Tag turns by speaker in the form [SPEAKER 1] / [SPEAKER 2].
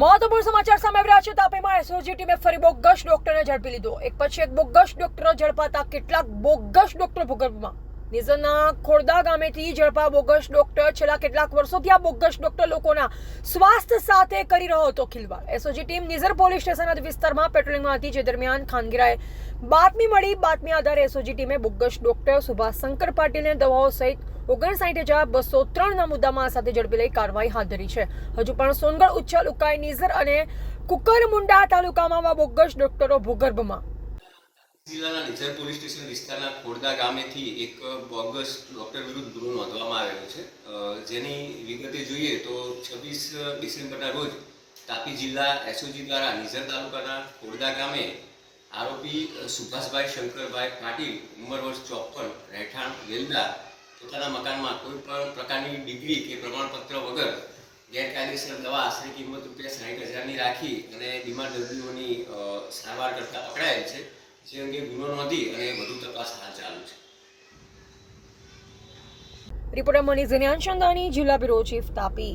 [SPEAKER 1] મહત્વપૂર્ણ સમાચાર સામે આવી રહ્યા છે. તાપીમાં એસઓજી ટીમે ફરી બોગસ ડોક્ટરને ઝડપી લીધો. એક પછી એક બોગસ ડોક્ટરો ઝડપાતા કેટલાક બોગસ ડોક્ટર ભૂગર્ભમાં. નિઝરના ખોરદા ગામેથી ઝડપા બોગસ ડોક્ટર છેલ્લા કેટલાક વર્ષોથી આ બોગસ ડોક્ટર લોકોના સ્વાસ્થ્ય સાથે કરી રહ્યો હતો ખિલવાડ. SOG team Nizar police station વિસ્તારમાં પેટ્રોલિંગમાં હતી, જે દરમિયાન ખાનગીરાએ બાતમી મળી. બાતમી આધારે એસઓજી ટીમે બોગસ ડોક્ટર સુભાષ શંકર પાટીલને દવાઓ સહિત ઓગણસાઠ હજાર બસો ત્રણના મુદ્દામાં સાથે ઝડપી લઈ કાર્યવાહી હાથ ધરી છે. હજુ પણ સોનગઢ ઉચ્ચલ ઉકાઈ, નિઝર અને કુકરમુંડા તાલુકામાં બોગસ ડોક્ટરો ભૂગર્ભમાં.
[SPEAKER 2] જિલ્લાના નિઝર પોલીસ સ્ટેશન વિસ્તારના ખોડદા ગામેથી એક બોગસ ડોક્ટર વિરુદ્ધ ગુનો નોંધવામાં આવેલો છે. જેની વિગતે જોઈએ તો છવ્વીસ ડિસેમ્બરના રોજ તાપી જિલ્લા એસઓજી દ્વારા નિઝર તાલુકાના ખોડદા ગામે આરોપી સુભાષભાઈ શંકરભાઈ પાટીલ, ઉંમર વર્ષ ચોપન, રહેઠાણ, વેલદા પોતાના મકાનમાં કોઈ પણ પ્રકારની ડિગ્રી કે પ્રમાણપત્ર વગર ગેરકાયદેસર દવા આશરે કિંમત રૂપિયા સાઠ હજારની રાખી અને બીમાર દર્દીઓની સારવાર કરતાં પકડાયેલ છે. જે અંગે ગુનો નોંધી અને વધુ તપાસ હાલ ચાલુ છે.
[SPEAKER 1] રિપોર્ટર મનીષ જનિયાન ચંદાની જિલ્લા બ્યુરો ચીફ તાપી.